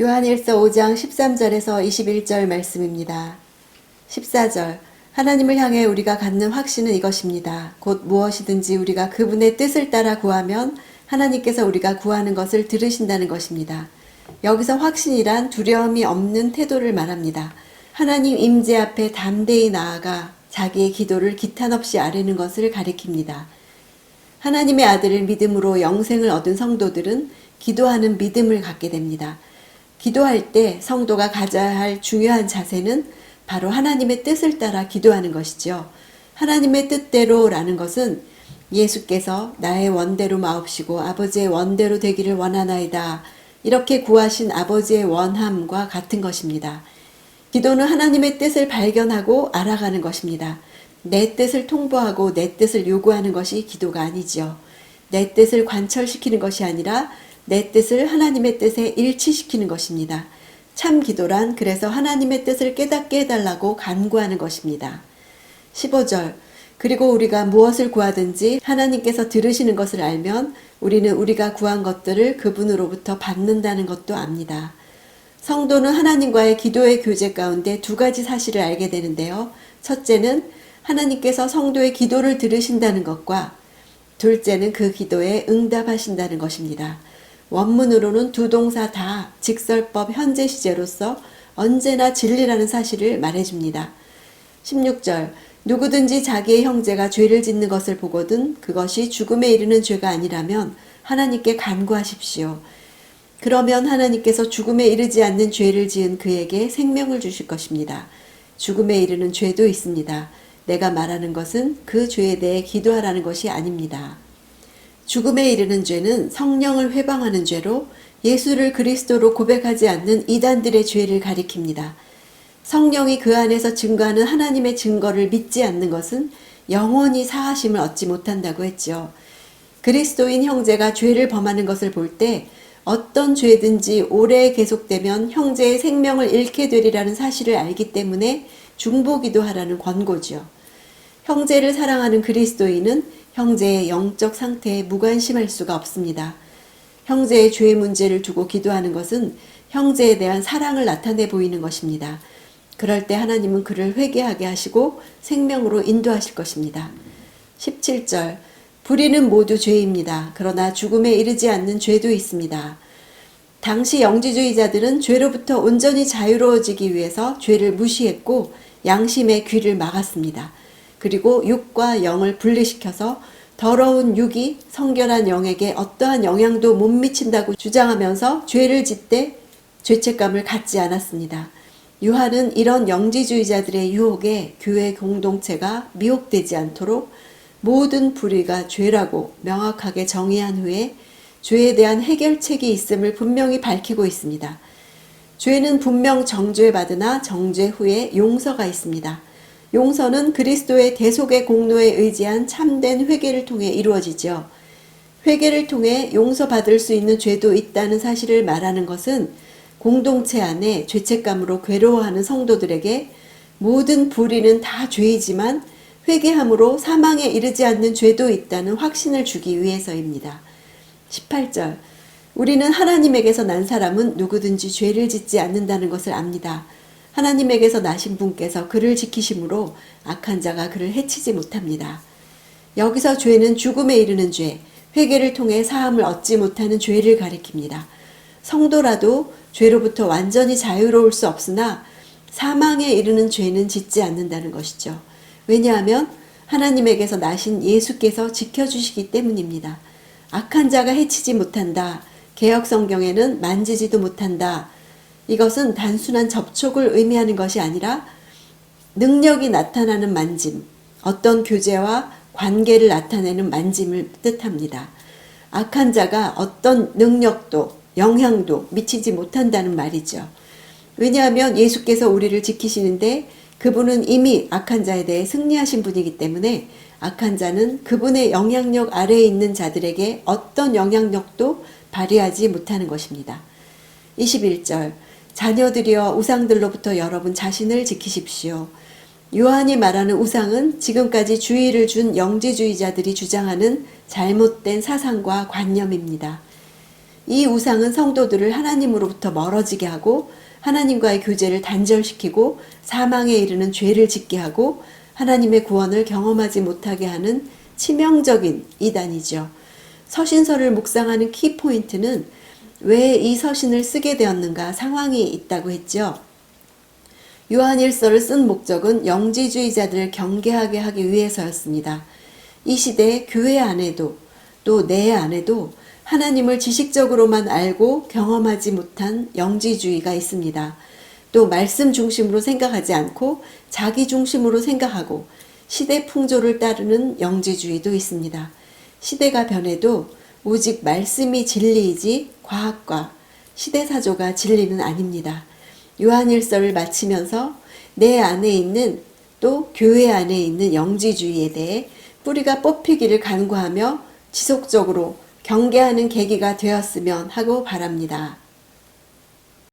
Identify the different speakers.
Speaker 1: 요한일서 5장 13절에서 21절 말씀입니다. 14절 하나님을 향해 우리가 갖는 확신은 이것입니다. 곧 무엇이든지 우리가 그분의 뜻을 따라 구하면 하나님께서 우리가 구하는 것을 들으신다는 것입니다. 여기서 확신이란 두려움이 없는 태도를 말합니다. 하나님 임재 앞에 담대히 나아가 자기의 기도를 기탄 없이 아뢰는 것을 가리킵니다. 하나님의 아들을 믿음으로 영생을 얻은 성도들은 기도하는 믿음을 갖게 됩니다. 기도할 때 성도가 가져야 할 중요한 자세는 바로 하나님의 뜻을 따라 기도하는 것이죠. 하나님의 뜻대로라는 것은 예수께서 나의 원대로 마옵시고 아버지의 원대로 되기를 원하나이다. 이렇게 구하신 아버지의 원함과 같은 것입니다. 기도는 하나님의 뜻을 발견하고 알아가는 것입니다. 내 뜻을 통보하고 내 뜻을 요구하는 것이 기도가 아니지요. 내 뜻을 관철시키는 것이 아니라 내 뜻을 하나님의 뜻에 일치시키는 것입니다. 참 기도란 그래서 하나님의 뜻을 깨닫게 해달라고 간구하는 것입니다. 15절 그리고 우리가 무엇을 구하든지 하나님께서 들으시는 것을 알면 우리는 우리가 구한 것들을 그분으로부터 받는다는 것도 압니다. 성도는 하나님과의 기도의 교제 가운데 두 가지 사실을 알게 되는데요. 첫째는 하나님께서 성도의 기도를 들으신다는 것과 둘째는 그 기도에 응답하신다는 것입니다. 원문으로는 두 동사 다 직설법 현재 시제로서 언제나 진리라는 사실을 말해줍니다. 16절 누구든지 자기의 형제가 죄를 짓는 것을 보거든 그것이 죽음에 이르는 죄가 아니라면 하나님께 간구하십시오. 그러면 하나님께서 죽음에 이르지 않는 죄를 지은 그에게 생명을 주실 것입니다. 죽음에 이르는 죄도 있습니다. 내가 말하는 것은 그 죄에 대해 기도하라는 것이 아닙니다. 죽음에 이르는 죄는 성령을 회방하는 죄로 예수를 그리스도로 고백하지 않는 이단들의 죄를 가리킵니다. 성령이 그 안에서 증거하는 하나님의 증거를 믿지 않는 것은 영원히 사하심을 얻지 못한다고 했죠. 그리스도인 형제가 죄를 범하는 것을 볼 때 어떤 죄든지 오래 계속되면 형제의 생명을 잃게 되리라는 사실을 알기 때문에 중보기도 하라는 권고지요. 형제를 사랑하는 그리스도인은 형제의 영적 상태에 무관심할 수가 없습니다. 형제의 죄 문제를 두고 기도하는 것은 형제에 대한 사랑을 나타내 보이는 것입니다. 그럴 때 하나님은 그를 회개하게 하시고 생명으로 인도하실 것입니다. 17절 불의는 모두 죄입니다. 그러나 죽음에 이르지 않는 죄도 있습니다. 당시 영지주의자들은 죄로부터 온전히 자유로워지기 위해서 죄를 무시했고 양심의 귀를 막았습니다. 그리고 육과 영을 분리시켜서 더러운 육이 성결한 영에게 어떠한 영향도 못 미친다고 주장하면서 죄를 짓되 죄책감을 갖지 않았습니다. 유한은 이런 영지주의자들의 유혹에 교회 공동체가 미혹되지 않도록 모든 불의가 죄라고 명확하게 정의한 후에 죄에 대한 해결책이 있음을 분명히 밝히고 있습니다. 죄는 분명 정죄받으나 정죄 후에 용서가 있습니다. 용서는 그리스도의 대속의 공로에 의지한 참된 회개를 통해 이루어지죠. 회개를 통해 용서받을 수 있는 죄도 있다는 사실을 말하는 것은 공동체 안에 죄책감으로 괴로워하는 성도들에게 모든 불의는 다 죄이지만 회개함으로 사망에 이르지 않는 죄도 있다는 확신을 주기 위해서입니다. 18절 우리는 하나님에게서 난 사람은 누구든지 죄를 짓지 않는다는 것을 압니다. 하나님에게서 나신 분께서 그를 지키심으로 악한 자가 그를 해치지 못합니다. 여기서 죄는 죽음에 이르는 죄, 회개를 통해 사함을 얻지 못하는 죄를 가리킵니다. 성도라도 죄로부터 완전히 자유로울 수 없으나 사망에 이르는 죄는 짓지 않는다는 것이죠. 왜냐하면 하나님에게서 나신 예수께서 지켜주시기 때문입니다. 악한 자가 해치지 못한다. 개혁 성경에는 만지지도 못한다. 이것은 단순한 접촉을 의미하는 것이 아니라 능력이 나타나는 만짐, 어떤 교제와 관계를 나타내는 만짐을 뜻합니다. 악한 자가 어떤 능력도 영향도 미치지 못한다는 말이죠. 왜냐하면 예수께서 우리를 지키시는데 그분은 이미 악한 자에 대해 승리하신 분이기 때문에 악한 자는 그분의 영향력 아래에 있는 자들에게 어떤 영향력도 발휘하지 못하는 것입니다. 21절 자녀들이여 우상들로부터 여러분 자신을 지키십시오. 요한이 말하는 우상은 지금까지 주의를 준 영지주의자들이 주장하는 잘못된 사상과 관념입니다. 이 우상은 성도들을 하나님으로부터 멀어지게 하고 하나님과의 교제를 단절시키고 사망에 이르는 죄를 짓게 하고 하나님의 구원을 경험하지 못하게 하는 치명적인 이단이죠. 서신서를 묵상하는 키포인트는 왜 이 서신을 쓰게 되었는가 상황이 있다고 했죠. 요한일서를 쓴 목적은 영지주의자들을 경계하게 하기 위해서였습니다. 이 시대 교회 안에도 또 내 안에도 하나님을 지식적으로만 알고 경험하지 못한 영지주의가 있습니다. 또 말씀 중심으로 생각하지 않고 자기 중심으로 생각하고 시대 풍조를 따르는 영지주의도 있습니다. 시대가 변해도 오직 말씀이 진리이지 과학과 시대사조가 진리는 아닙니다. 요한일서를 마치면서 내 안에 있는 또 교회 안에 있는 영지주의에 대해 뿌리가 뽑히기를 간구하며 지속적으로 경계하는 계기가 되었으면 하고 바랍니다.